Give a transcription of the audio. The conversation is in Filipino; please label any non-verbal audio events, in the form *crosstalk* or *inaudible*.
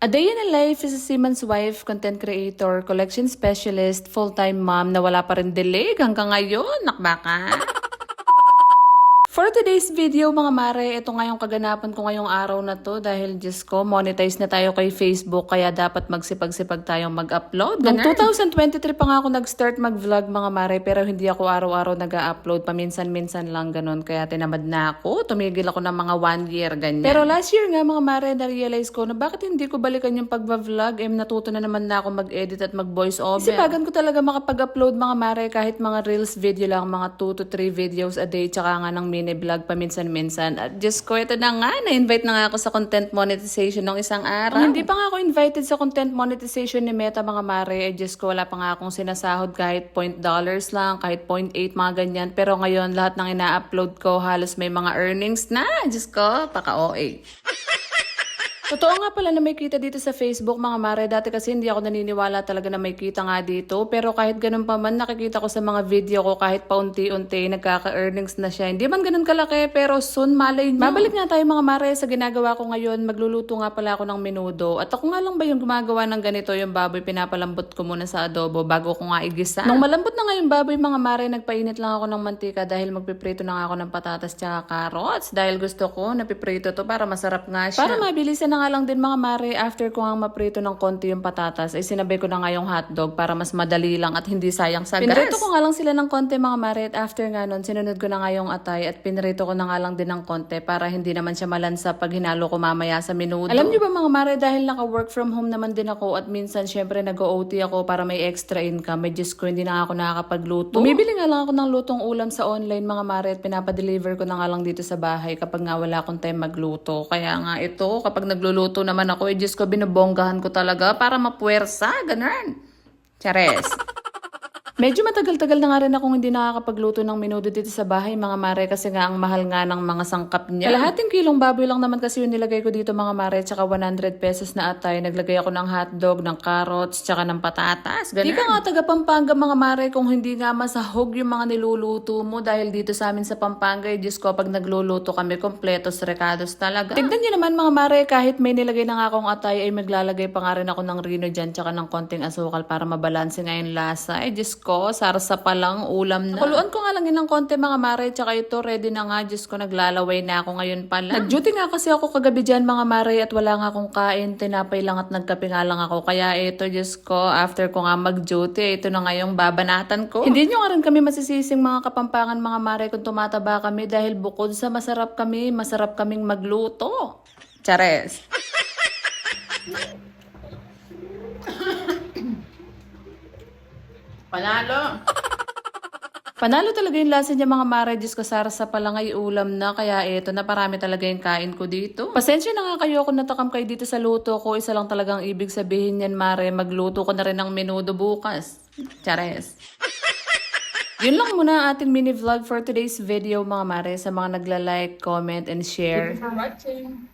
A Day in a Life is a seaman's wife, content creator, collection specialist, full-time mom na wala pa rin dilig hanggang ngayon. Nakbaka. For today's video mga mare, ito nga yung kaganapan ko ngayong araw na to dahil Diyos ko, monetize na tayo kay Facebook kaya dapat magsipag-sipag tayong mag-upload. Noong 2023 pa nga ako nag-start mag-vlog mga mare pero hindi ako araw-araw nag-upload, paminsan-minsan lang ganun kaya tinamad na ako, tumigil ako ng mga one year ganyan. Pero last year nga mga mare, na-realize ko na bakit hindi ko balikan yung pag-vlog, eh natuto na naman na ako mag-edit at mag-voice over. Sipagan ko talaga makapag-upload mga mare kahit mga reels video lang, mga 2 to 3 videos a day tsaka nga ng mini vlog paminsan-minsan. At Diyos ko, ito na nga, na-invite na nga ako sa content monetization ng isang araw. Hindi pa nga ako invited sa content monetization ni Meta mga mare, eh Diyos ko, wala pa nga akong sinasahod kahit point dollars lang, kahit point eight, mga ganyan. Pero ngayon, lahat ng ina-upload ko, halos may mga earnings na. Diyos ko, paka-OA. *laughs* Totoo nga pala na may kita dito sa Facebook mga mare. Dati kasi hindi ako naniniwala talaga na may kita nga dito. Pero kahit ganun pa man, nakikita ko sa mga video ko kahit paunti-unti, nagkaka-earnings na siya. Hindi man ganun kalaki, pero soon malay nyo. Mabalik nga tayo mga mare sa ginagawa ko ngayon. Magluluto nga pala ako ng menudo. At ako nga lang ba yung gumagawa ng ganito, yung baboy, pinapalambot ko muna sa adobo bago ko nga igisa. Nung malambot na nga yung baboy mga mare, nagpainit lang ako ng mantika dahil magpiprito na nga ako ng patatas tsaka carrots. Dahil gusto ko, napiprito to para masarap nga siya. Para mabilisan na nga lang din mga mare, after ko nga maprito ng konti yung patatas, ay sinabay ko na nga yung hotdog para mas madali lang at hindi sayang sa gas. Pinrito ko nga lang sila ng konti mga mare at after nga nun, sinunod ko na nga yung atay at pinrito ko na nga lang din ng konti para hindi naman siya malansa pag hinalo ko mamaya sa menudo. Alam niyo ba mga mare, dahil naka-work from home naman din ako at minsan syempre nag-OT ako para may extra income, may Diyos ko hindi na ako nakakapagluto. Bumibili nga lang ako ng lutong ulam sa online mga mare at pinapadeliver ko na nga lang dito sa bahay kapag nga wala akong time magluto. Kaya nga ito, kapag nagluluto naman ako, eh Diyos ko, binabonggahan ko talaga para mapuwersa, ganun. Chares. Medyo matagal-tagal na nga rin akong hindi nakakapagluto ng menudo dito sa bahay, mga mare, kasi nga ang mahal nga ng mga sangkap niya. Kalahating kilong baboy lang naman kasi yung nilagay ko dito, mga mare, tsaka 100 pesos na atay. Naglagay ako ng hotdog, ng carrots, tsaka ng patatas. Ganun. Di ka nga taga Pampanga, mga mare, kung hindi nga masahog yung mga niluluto mo dahil dito sa amin sa Pampanga, eh, Diyos ko, pag nagluluto kami, kompletos, recados talaga. Tignan niyo naman, mga mare, kahit may nilagay na nga akong atay, ay maglalagay pa nga rin ako ng rino dyan, tsaka ng konting asukal para mabalanse nga yung lasa. Eh, Diyos ko, sarsa pa lang, ulam na. Kuluan ko nga lang yun ng konti mga mare, tsaka ito ready na nga, Diyos ko, naglalaway na ako ngayon pala. Nag-duty nga kasi ako kagabi dyan mga mare at wala nga akong kain, tinapay lang at nagkape nga lang ako. Kaya ito, Diyos ko, after ko nga mag-duty, ito na nga yung babanatan ko. Hindi nyo nga rin kami masisising mga kapampangan mga mare kung tumataba kami dahil bukod sa masarap kami, masarap kaming magluto. Chares. Panalo. Panalo talaga yung lasa niya mga mare, Diyos ko, sarsa pa lang ay ulam na, kaya eto na parami talaga yung kain ko dito. Pasensya na nga kayo kung natakam kayo dito sa luto ko, isa lang talagang ibig sabihin yan mare, magluto ko na rin ng menudo bukas. Chares. Yun lang muna ang ating mini vlog for today's video mga mare sa mga nagla-like, comment, and share. for watching.